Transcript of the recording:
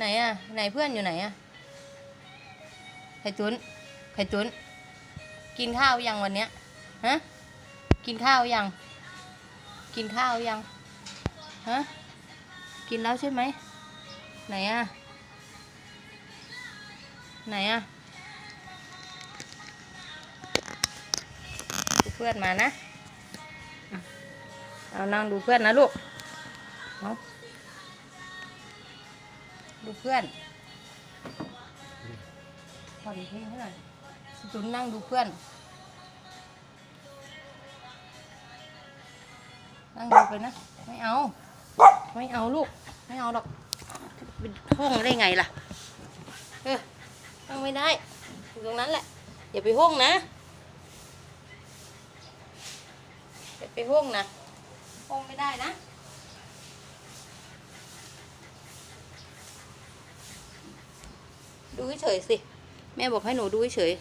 ไหนอะ ไหนเพื่อนอยู่ไหนอะ ไข่ตุนไข่ตุนกินข้าวยังวันเนี้ย ฮะ กินข้าวยัง กินข้าวยัง ฮะ กินแล้วใช่ไหม ไหนอะ ไหนอะดูเพื่อนมานะอะเอานั่งดูเพื่อนนะลูก เอา ดูเพื่อนพอดีเพลงเท่าไหร่จุนนั่งดูเพื่อน นั่งดูไปนะ ไม่เอา ไม่เอาลูก ไม่เอาหรอกเป็นห้องได้ไงล่ะ เออนั่งไม่ได้อยู่ตรงนั้นแหละ อย่าไปห้องนะ อย่าไปห้องนะห้องไม่ได้นะ ดูเฉยๆสิ แม่บอกให้หนูดูเฉย